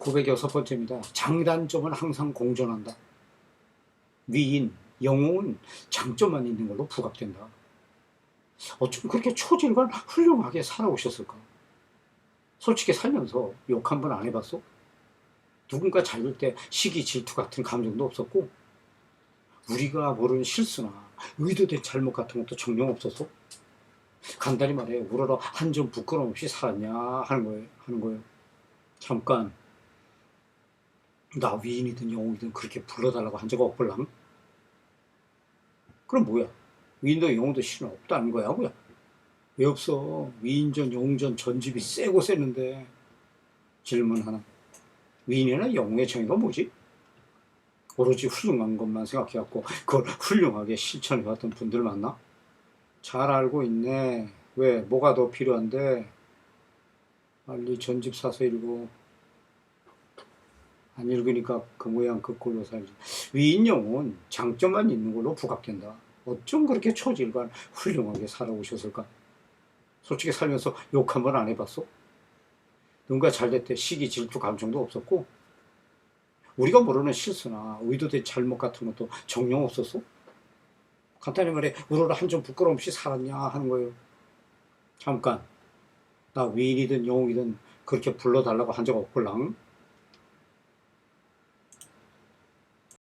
906 번째입니다. 장단점은 항상 공존한다. 위인, 영웅은 장점만 있는 걸로 부각된다. 어쩜 그렇게 초질과 훌륭하게 살아오셨을까? 솔직히 살면서 욕 한 번 안 해봤어? 누군가 잘될때 시기 질투 같은 감정도 없었고 우리가 모르는 실수나 의도된 잘못 같은 것도 정령 없었어? 간단히 말해 우러러 한 점 부끄러움 없이 살았냐 하는 거예요. 하는 거예요. 잠깐 나 위인이든 영웅이든 그렇게 불러달라고 한 적 없걸랑? 그럼 뭐야? 위인도 영웅도 실은 없다는 거야 뭐야? 왜 없어? 위인전 영웅전 전집이 세고 셌는데 질문 하나 위인이나 영웅의 정의가 뭐지? 오로지 훌륭한 것만 생각해갖고 그걸 훌륭하게 실천해왔던 분들 맞나? 잘 알고 있네. 왜? 뭐가 더 필요한데? 빨리 전집 사서 읽어. 안 읽으니까 그 모양 그 꼴로 살지. 위인영은 장점만 있는 걸로 부각된다. 어쩜 그렇게 초질과 훌륭하게 살아오셨을까? 솔직히 살면서 욕 한 번 안 해봤어? 누군가 잘될때 시기 질투 감정도 없었고 우리가 모르는 실수나 의도된 잘못 같은 것도 정령 없었어? 간단히 말해 우러러 한 점 부끄러움 없이 살았냐 하는 거예요. 잠깐 나 위인이든 영웅이든 그렇게 불러달라고 한 적 없걸랑?